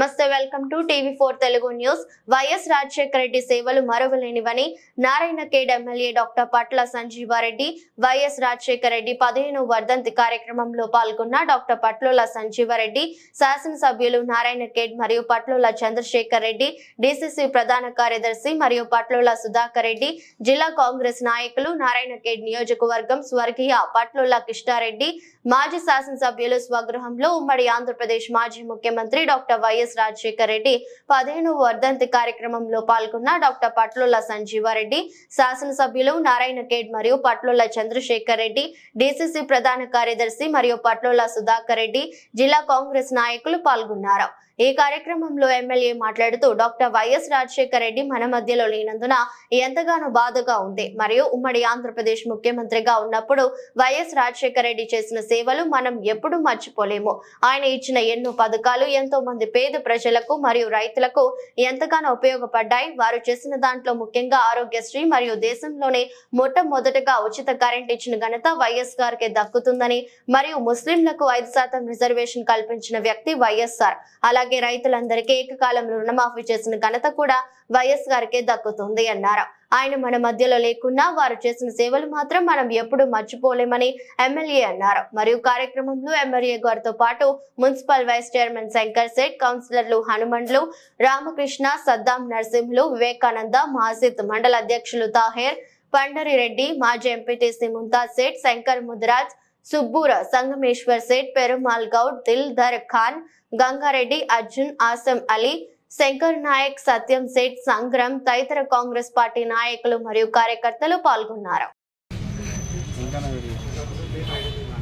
Además, నమస్తే welcome to TV four Telugu news. YS Rajasekhara Reddy సేవలు మరవలేనివని Narayana కేడ్ MLA doctor పట్ల సంజీవారెడ్డి వైఎస్ రాజశేఖర రెడ్డి పదిహేను వర్ధంతి కార్యక్రమంలో పాల్గొన్న డాక్టర్ పట్లోల సంజీవారెడ్డి శాసనసభ్యులు నారాయణ కేడ్ మరియు పట్లోల చంద్రశేఖర్ రెడ్డి డిసిసి ప్రధాన కార్యదర్శి మరియు పట్లోల సుధాకర్ రెడ్డి జిల్లా కాంగ్రెస్ నాయకులు నారాయణ కేడ్ నియోజకవర్గం స్వర్గీయ పట్లోల కృష్ణారెడ్డి మాజీ శాసనసభ్యులు స్వగృహంలో ఉమ్మడి ఆంధ్రప్రదేశ్ మాజీ ముఖ్యమంత్రి డాక్టర్ వైఎస్ రాజశేఖర రెడ్డి పదిహేను వర్ధంతి కార్యక్రమంలో పాల్గొన్న డాక్టర్ పట్లోల సంజీవారెడ్డి శాసనసభ్యులు నారాయణ కేడ్ మరియు పట్లోల చంద్రశేఖర్ రెడ్డి డిసిసి ప్రధాన కార్యదర్శి మరియు పట్లోల సుధాకర్ రెడ్డి జిల్లా కాంగ్రెస్ నాయకులు పాల్గొన్నారు. ఈ కార్యక్రమంలో ఎమ్మెల్యే మాట్లాడుతూ డాక్టర్ వైఎస్ రాజశేఖర రెడ్డి మన మధ్యలో లేనందున ఎంతగానో బాధగా ఉంది. మరియు ఉమ్మడి ఆంధ్రప్రదేశ్ ముఖ్యమంత్రిగా ఉన్నప్పుడు వైఎస్ రాజశేఖర రెడ్డి చేసిన సేవలు మనం ఎప్పుడూ మర్చిపోలేము. ఆయన ఇచ్చిన ఎన్నో పథకాలు ఎంతో మంది పేద ప్రజలకు మరియు రైతులకు ఎంతగానో ఉపయోగపడ్డాయి. వారు చేసిన దాంట్లో ముఖ్యంగా ఆరోగ్యశ్రీ మరియు దేశంలోనే మొట్టమొదటగా ఉచిత కరెంట్ ఇచ్చిన ఘనత వైఎస్ గారికి దక్కుతుందని మరియు ముస్లింలకు ఐదు శాతం రిజర్వేషన్ కల్పించిన వ్యక్తి వైఎస్ఆర్ అలాగే రైతులందరికీ ఏకకాలంలో రుణమాఫీ చేసిన ఘనత కూడా వైఎస్ గారికే దక్కుతుంది అన్నారు. ఆయన మన మధ్యలో లేకున్నా వారు చేసిన సేవలు మాత్రం మనం ఎప్పుడు మర్చిపోలేమని ఎమ్మెల్యే అన్నారు. మరియు కార్యక్రమంలో ఎమ్మెల్యే గారితో పాటు municipal vice chairman Shankar Seth కౌన్సిలర్లు హనుమండ్లు రామకృష్ణ సద్దాం నరసింహులు వివేకానంద మాసిత్ మండల అధ్యక్షులు తాహేర్ పండరిరెడ్డి మాజీ ఎంపీటీసీ ముంతాజ్ సేట్ శంకర్ ముదిరాజ్ సుబ్బూర సంగమేశ్వర్ సేట్ పెరుమాల్ గౌడ్ దిల్ ధర్ ఖాన్ గంగారెడ్డి అర్జున్ ఆసం అలీ శంకర్ నాయక్ సత్యం సేట్ సంగ్రామ్ తదితర కాంగ్రెస్ పార్టీ నాయకులు మరియు కార్యకర్తలు పాల్గొన్నారు.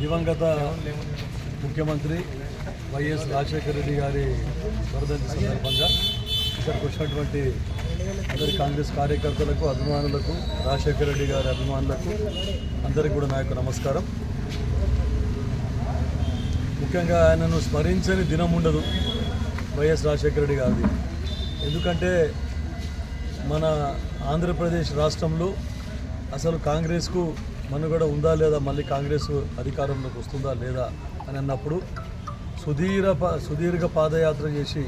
దివంగత ముఖ్యమంత్రి వైఎస్ రాజశేఖర రెడ్డి గారి వరదంతి సందర్భంగా ఇక్కడికి వచ్చినటువంటి అందరి కాంగ్రెస్ కార్యకర్తలకు అభిమానులకు రాజశేఖర రెడ్డి గారి అభిమానులకు అందరికీ కూడా నా యొక్క నమస్కారం. ముఖ్యంగా ఆయనను స్మరించని దినం ఉండదు వైఎస్ రాజశేఖర రెడ్డి గారిది. ఎందుకంటే మన ఆంధ్రప్రదేశ్ రాష్ట్రంలో అసలు కాంగ్రెస్కు మనుగడ ఉందా లేదా మళ్ళీ కాంగ్రెస్ అధికారంలోకి వస్తుందా లేదా అని అన్నప్పుడు సుదీర్ఘ సుదీర్ఘ పాదయాత్ర చేసి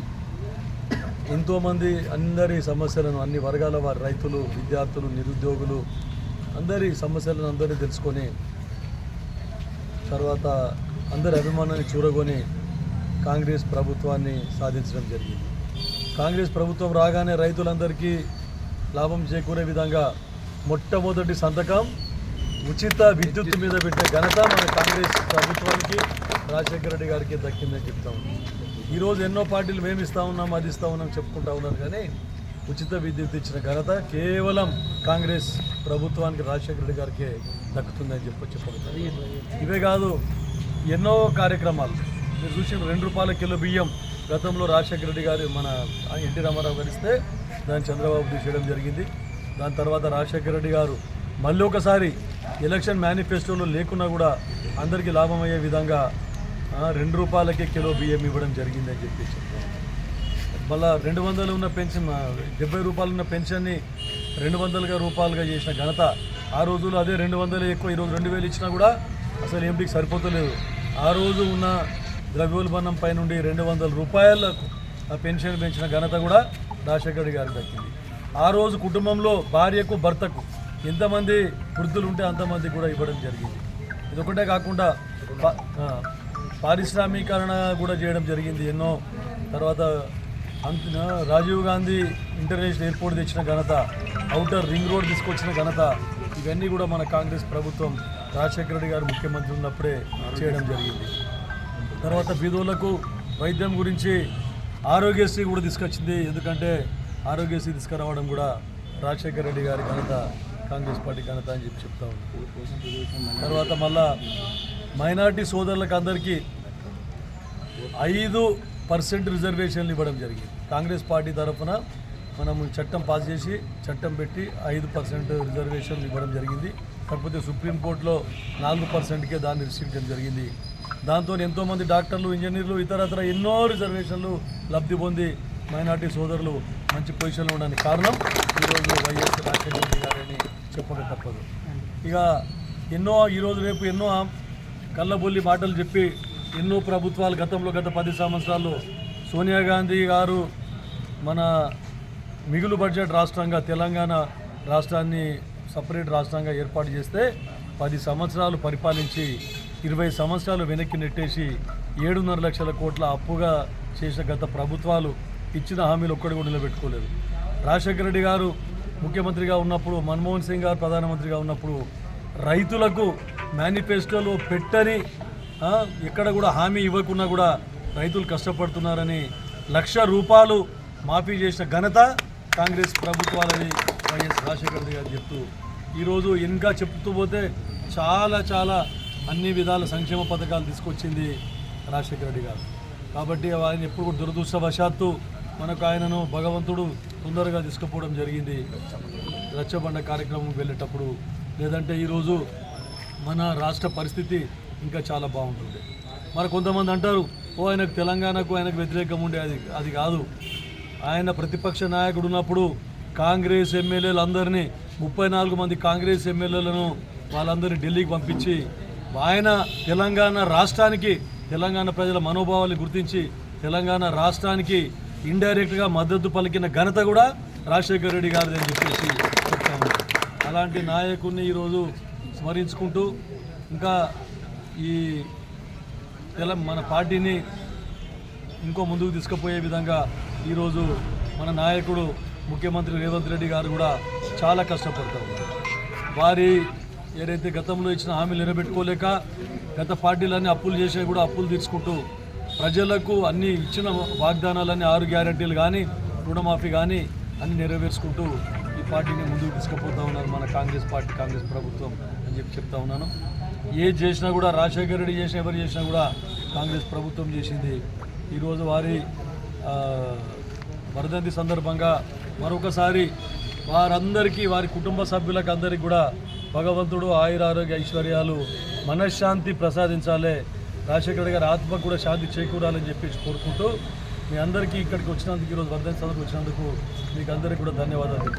ఎంతోమంది అందరి సమస్యలను అన్ని వర్గాల వారి రైతులు విద్యార్థులు నిరుద్యోగులు అందరి సమస్యలను అందరినీ తెలుసుకొని తర్వాత అందరి అభిమానాన్ని చూరగొని కాంగ్రెస్ ప్రభుత్వాన్ని సాధించడం జరిగింది. కాంగ్రెస్ ప్రభుత్వం రాగానే రైతులందరికీ లాభం చేకూరే విధంగా మొట్టమొదటి సంతకం ఉచిత విద్యుత్ మీద పెట్టే ఘనత మన కాంగ్రెస్ ప్రభుత్వానికి రాజశేఖర రెడ్డి గారికి దక్కిందని చెప్తా ఉన్నాం. ఈరోజు ఎన్నో పార్టీలు మేము ఇస్తా ఉన్నాం అది ఇస్తా ఉన్నాం చెప్పుకుంటా ఉన్నారు కానీ ఉచిత విద్యుత్ ఇచ్చిన ఘనత కేవలం కాంగ్రెస్ ప్రభుత్వానికి రాజశేఖర రెడ్డి గారికి దక్కుతుందని చెప్పి చెప్పగలుగుతారు ఇవే కాదు ఎన్నో కార్యక్రమాలు. మీరు చూసిన రెండు రూపాయల కిలో బియ్యం గతంలో రాజశేఖర రెడ్డి గారు మన ఎన్టీ రామారావు గారిస్తే దాన్ని చంద్రబాబు తీసేయడం జరిగింది. దాని తర్వాత రాజశేఖర రెడ్డి గారు మళ్ళీ ఒకసారి ఎలక్షన్ మేనిఫెస్టోలో లేకున్నా కూడా అందరికీ లాభం అయ్యే విధంగా రెండు రూపాయలకే కిలో బియ్యం ఇవ్వడం జరిగిందని చెప్పేసి చెప్పారు. మళ్ళా రెండు వందలు ఉన్న పెన్షన్ డెబ్బై రూపాయలు ఉన్న పెన్షన్ని రెండు వందలుగా రూపాయలుగా చేసిన ఘనత ఆ రోజుల్లో అదే రెండు వందలు ఎక్కువ ఈరోజు రెండు వేలు ఇచ్చినా కూడా అసలు ఎంపీకి సరిపోతలేదు. ఆ రోజు ఉన్న ద్రవ్యోల్బణం పై నుండి రెండు వందల రూపాయలకు ఆ పెన్షన్ పెంచిన ఘనత కూడా రాజశేఖర గారికి దక్కింది. ఆ రోజు కుటుంబంలో భార్యకు భర్తకు ఎంతమంది వృద్ధులు ఉంటే అంతమంది కూడా ఇవ్వడం జరిగింది. ఇది ఒకటే కాకుండా పారిశ్రామీకరణ కూడా చేయడం జరిగింది. ఎన్నో తర్వాత అంత రాజీవ్ గాంధీ ఇంటర్నేషనల్ ఎయిర్పోర్ట్ తెచ్చిన ఘనత అవుటర్ రింగ్ రోడ్ తీసుకొచ్చిన ఘనత ఇవన్నీ కూడా మన కాంగ్రెస్ ప్రభుత్వం రాజశేఖర రెడ్డి గారు ముఖ్యమంత్రి ఉన్నప్పుడే చేయడం జరిగింది. తర్వాత బీదోళ్ళకు వైద్యం గురించి ఆరోగ్యశ్రీ కూడా తీసుకొచ్చింది. ఎందుకంటే ఆరోగ్యశ్రీ తీసుకురావడం కూడా రాజశేఖర రెడ్డి గారి ఘనత కాంగ్రెస్ పార్టీ ఘనత అని చెప్పి చెప్తా తర్వాత మళ్ళా మైనార్టీ సోదరులకు అందరికీ ఐదు పర్సెంట్ రిజర్వేషన్లు ఇవ్వడం జరిగింది. కాంగ్రెస్ పార్టీ తరఫున మనం చట్టం పాస్ చేసి చట్టం పెట్టి ఐదు పర్సెంట్ రిజర్వేషన్లు ఇవ్వడం జరిగింది. కాకపోతే సుప్రీంకోర్టులో నాలుగు పర్సెంట్కే దాన్ని రిస్ట్రిక్ట్ చేయడం జరిగింది. దాంతో ఎంతోమంది డాక్టర్లు ఇంజనీర్లు ఇతరత్ర ఎన్నో రిజర్వేషన్లు లబ్ధి పొంది మైనార్టీ సోదరులు మంచి పొజిషన్లో ఉండడానికి కారణం ఈరోజు వైఎస్ రాజశేఖర రెడ్డి గారని చెప్పక తప్పదు. ఇక ఎన్నో ఈరోజు రేపు ఎన్నో కళ్ళబొల్లి మాటలు చెప్పి ఎన్నో ప్రభుత్వాలు గతంలో గత పది సంవత్సరాలు సోనియా గాంధీ గారు మన మిగులు బడ్జెట్ రాష్ట్రంగా తెలంగాణ రాష్ట్రాన్ని సపరేట్ రాష్ట్రంగా ఏర్పాటు చేస్తే పది సంవత్సరాలు పరిపాలించి ఇరవై సంవత్సరాలు వెనక్కి నెట్టేసి ఏడున్నర లక్షల కోట్ల అప్పుగా చేసిన గత ప్రభుత్వాలు ఇచ్చిన హామీలు ఒక్కడి కూడా నిలబెట్టుకోలేదు. రాజశేఖర రెడ్డి గారు ముఖ్యమంత్రిగా ఉన్నప్పుడు మన్మోహన్ సింగ్ గారు ప్రధానమంత్రిగా ఉన్నప్పుడు రైతులకు మేనిఫెస్టోలో పెట్టని ఎక్కడ కూడా హామీ ఇవ్వకున్నా కూడా రైతులు కష్టపడుతున్నారని లక్ష రూపాయలు మాఫీ చేసిన ఘనత కాంగ్రెస్ ప్రభుత్వాలని వైఎస్ రాజశేఖర రెడ్డి గారు చెప్తూ ఈరోజు ఇంకా చెప్తూ పోతే చాలా చాలా అన్ని విధాల సంక్షేమ పథకాలు తీసుకొచ్చింది రాజశేఖర రెడ్డి గారు. కాబట్టి ఆయన ఎప్పుడు కూడా దురదృష్టవశాత్తు మనకు ఆయనను భగవంతుడు తొందరగా తీసుకుపోవడం జరిగింది. రచ్చబండ కార్యక్రమం వెళ్ళేటప్పుడు లేదంటే ఈరోజు మన రాష్ట్ర పరిస్థితి ఇంకా చాలా బాగుంటుంది. మరి కొంతమంది అంటారు ఓ ఆయనకు తెలంగాణకు ఆయనకు వ్యతిరేకం ఉండే అది అది కాదు. ఆయన ప్రతిపక్ష నాయకుడు ఉన్నప్పుడు కాంగ్రెస్ ఎమ్మెల్యేలు అందరినీ ముప్పై నాలుగు మంది కాంగ్రెస్ ఎమ్మెల్యేలను వాళ్ళందరినీ ఢిల్లీకి పంపించి ఆయన తెలంగాణ రాష్ట్రానికి తెలంగాణ ప్రజల మనోభావాలు గుర్తించి తెలంగాణ రాష్ట్రానికి ఇండైరెక్ట్గా మద్దతు పలికిన ఘనత కూడా రాజశేఖర రెడ్డి గారిది అని చెప్పేసి చెప్తాము అలాంటి నాయకుడిని ఈరోజు స్మరించుకుంటూ ఇంకా ఈ తెల మన పార్టీని ఇంకో ముందుకు తీసుకుపోయే విధంగా ఈరోజు మన నాయకుడు ముఖ్యమంత్రి రేవంత్ రెడ్డి గారు కూడా చాలా కష్టపడతారు. ఉన్నారు వారి ఏదైతే గతంలో ఇచ్చిన హామీలు నిలబెట్టుకోలేక గత పార్టీలన్నీ అప్పులు చేసినా కూడా అప్పులు తీర్చుకుంటూ ప్రజలకు అన్ని ఇచ్చిన వాగ్దానాలన్నీ ఆరు గ్యారంటీలు కానీ రుణమాఫీ కానీ అన్ని నెరవేర్చుకుంటూ ఈ పార్టీని ముందుకు తీసుకుపోతా ఉన్నారు మన కాంగ్రెస్ పార్టీ కాంగ్రెస్ ప్రభుత్వం అని చెప్పి చెప్తా ఉన్నాను. ఏది చేసినా కూడా రాజశేఖర రెడ్డి చేసిన ఎవరు చేసినా కూడా కాంగ్రెస్ ప్రభుత్వం చేసింది. ఈరోజు వారి వరదంతి సందర్భంగా మరొకసారి వారందరికీ వారి కుటుంబ సభ్యులకు అందరికీ కూడా భగవంతుడు ఆయురారోగ్య ఐశ్వర్యాలు మనశ్శాంతి ప్రసాదించాలే. రాజశేఖర గారి ఆత్మకు కూడా శాంతి చేకూరాలని చెప్పేసి కోరుకుంటూ మీ అందరికీ ఇక్కడికి వచ్చినందుకు ఈరోజు వర్ధంతి సందర్భం వచ్చినందుకు మీకు అందరికీ కూడా ధన్యవాదాలు.